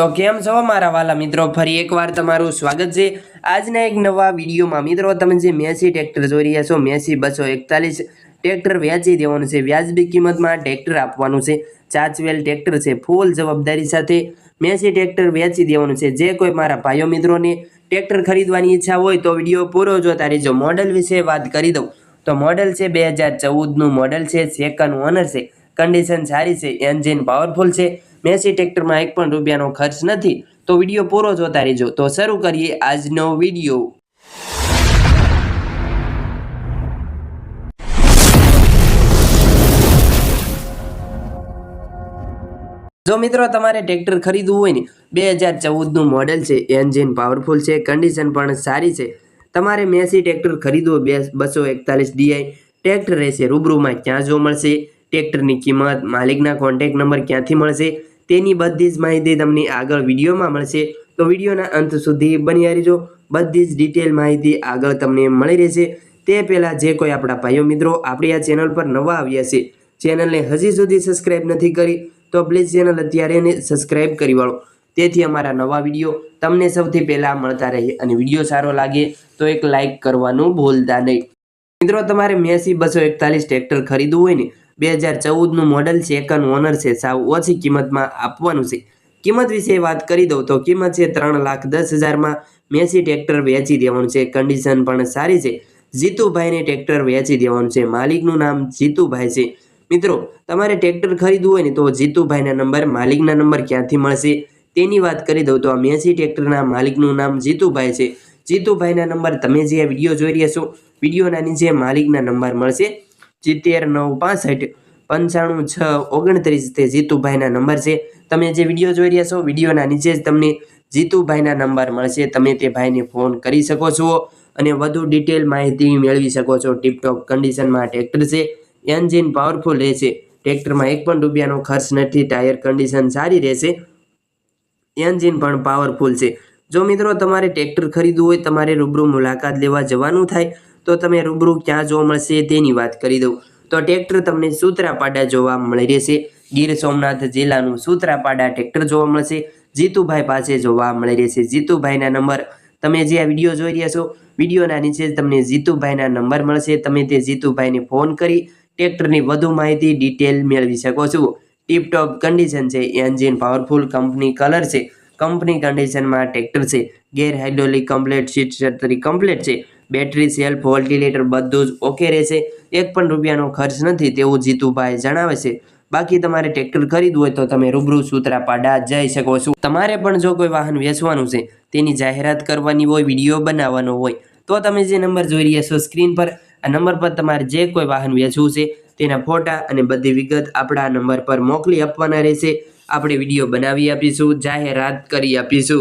તો કેમ છો મારા વાલા મિત્રો? ફરી એકવાર તમારું સ્વાગત છે. આજના એક નવા વિડીયોમાં મિત્રો તમે જે મેસી ટ્રેક્ટર જોઈ રહ્યા છો, મેસી બસો એકતાલીસ ટ્રેક્ટર વેચી દેવાનું છે. વ્યાજબી કિંમતમાં ટ્રેક્ટર આપવાનું છે. ચાચવેલ ટ્રેક્ટર છે. ફૂલ જવાબદારી સાથે મેસી ટ્રેક્ટર વેચી દેવાનું છે. જે કોઈ મારા ભાઈઓ મિત્રોને ટ્રેક્ટર ખરીદવાની ઈચ્છા હોય તો વીડિયો પૂરો જોતા રહેજો મોડલ વિશે વાત કરી દઉં. તો મોડલ છે બે હજાર ચૌદનું મોડલ છે. સેકન્ડ ઓનર છે. કન્ડિશન સારી છે. એન્જિન પાવરફુલ છે. મેસી ટ્રેક્ટરમાં એક પણ રૂપિયાનો ખર્ચ નથી. તો વીડિયો પૂરો જોતા રહેજો. તો શરૂ કરીએ આજનો વીડિયો. જો મિત્રો તમારે ટ્રેક્ટર ખરીદવું હોય ને, બે હજાર ચૌદનું મોડલ છે. એન્જિન પાવરફુલ છે કન્ડિશન પણ સારી છે. તમારે મેસી ટ્રેક્ટર ખરીદવું બે બસો એકતાલીસ ડીઆઈ ટ્રેક્ટર રહેશે. રૂબરૂમાં ક્યાં જો મળશે? ટ્રેક્ટરની કિંમત, માલિકના કોન્ટેક નંબર ક્યાંથી મળશે? તેની બધી જ માહિતી તમને આગળ વિડીયોમાં મળશે. તો વિડીયોના અંત સુધી બની રહેજો. બધી જ ડિટેલ માહિતી આગળ તમને મળી રહેશે. તે પહેલાં જે કોઈ આપણા ભાઈઓ મિત્રો આપણી આ ચેનલ પર નવા આવ્યા છે ચેનલને હજી સુધી સબસ્ક્રાઈબ નથી કરી, તો પ્લીઝ ચેનલ અત્યારે એને સબસ્ક્રાઈબ કરી વાળો. તેથી અમારા નવા વીડિયો તમને સૌથી પહેલાં મળતા રહે અને વીડિયો સારો લાગે તો એક લાઇક કરવાનું ભૂલતા નહીં. મિત્રો, તમારે મેસી બસો એકતાલીસ ટ્રેક્ટર ખરીદવું હોય ને બે હજાર ચૌદનું મોડલ છે, એકન ઓનર છે, સાવ ઓછી કિંમતમાં આપવાનું છે. કિંમત વિશે વાત કરી દઉં તો કિંમત છે ત્રણ લાખ દસ હજારમાં. મેસી ટ્રેક્ટર વેચી દેવાનું છે કન્ડિશન પણ સારી છે. જીતુભાઈને ટ્રેક્ટર વેચી દેવાનું છે, માલિકનું નામ જીતુભાઈ છે. મિત્રો, તમારે ટ્રેક્ટર ખરીદવું હોય ને તો જીતુભાઈના નંબર, માલિકના નંબર ક્યાંથી મળશે? તેની વાત કરી દઉં તો આ મેસી ટ્રેક્ટરના માલિકનું નામ જીતુભાઈ છે. જીતુભાઈના નંબર તમે જે વીડિયો જોઈ રહ્યા છો, વિડીયોના નીચે માલિકના નંબર મળશે. સિત્તેર, નવ, પાસઠ, પંચાણું, છ, ઓગણત્રીસ તે જીતુભાઈના નંબર છે. તમે જે વીડિયો જોઈ રહ્યા છો, વિડીયોના નીચે જ તમને જીતુભાઈના નંબર મળશે. તમે તે ભાઈને ફોન કરી શકો છો અને વધુ ડિટેલ માહિતી મેળવી શકો છો. ટીપટોપ કન્ડિશનમાં ટ્રેક્ટર છે, એન્જિન પાવરફુલ રહેશે. ટ્રેક્ટરમાં એક પણ રૂપિયાનો ખર્ચ નથી, ટાયર કન્ડિશન સારી રહેશે. એન્જિન પણ પાવરફુલ છે. જો મિત્રો તમારે ટ્રેક્ટર ખરીદવું હોય, તમારે રૂબરૂ મુલાકાત લેવા જવાનું થાય તો તમે રૂબરૂ ક્યાં જોવા મળશે તેની વાત કરી દઉં. તો ટ્રેક્ટર તમને સૂત્રાપાડા જોવા મળી રહેશે. ગીર સોમનાથ જિલ્લાનું સૂત્રાપાડા ટ્રેક્ટર જોવા મળશે. જીતુભાઈ પાસે જોવા મળી રહેશે. જીતુભાઈના નંબર તમે જે આ વીડિયો જોઈ રહ્યા છો, વિડીયોના નીચે તમને જીતુભાઈના નંબર મળશે. તમે તે જીતુભાઈને ફોન કરી ટ્રેક્ટરની વધુ માહિતી, ડિટેલ મેળવી શકો છો. ટીપટોપ કન્ડિશન છે, એન્જિન પાવરફુલ, કંપની કલર છે. કંપની કન્ડિશનમાં ટ્રેક્ટર છે. ગેર હાઇડ્રોલિક કમ્પ્લેટ સીટ તરીકે કમ્પ્લેટ છે. બેટરી સેલ્ફ વોલ્ટિલેટર બધું જ ઓકે રહેશે. એક પણ રૂપિયાનો ખર્ચ નથી તેવું જીતુભાઈ જણાવે છે. બાકી તમારે ટ્રેક્ટર ખરીદવું હોય તો તમે રૂબરૂ સૂત્રાપાડા જઈ શકો છો. તમારે પણ જો કોઈ વાહન વેચવાનું છે, તેની જાહેરાત કરવાની હોય, વીડિયો બનાવવાનો હોય, તો તમે જે નંબર જોઈ રહ્યા છો સ્ક્રીન પર, આ નંબર પર તમારે જે કોઈ વાહન વેચવું છે, તેના ફોટા અને બધી વિગત આપણા નંબર પર મોકલી આપવાના રહેશે. આપણે વીડિયો બનાવી આપીશું, જાહેરાત કરી આપીશું.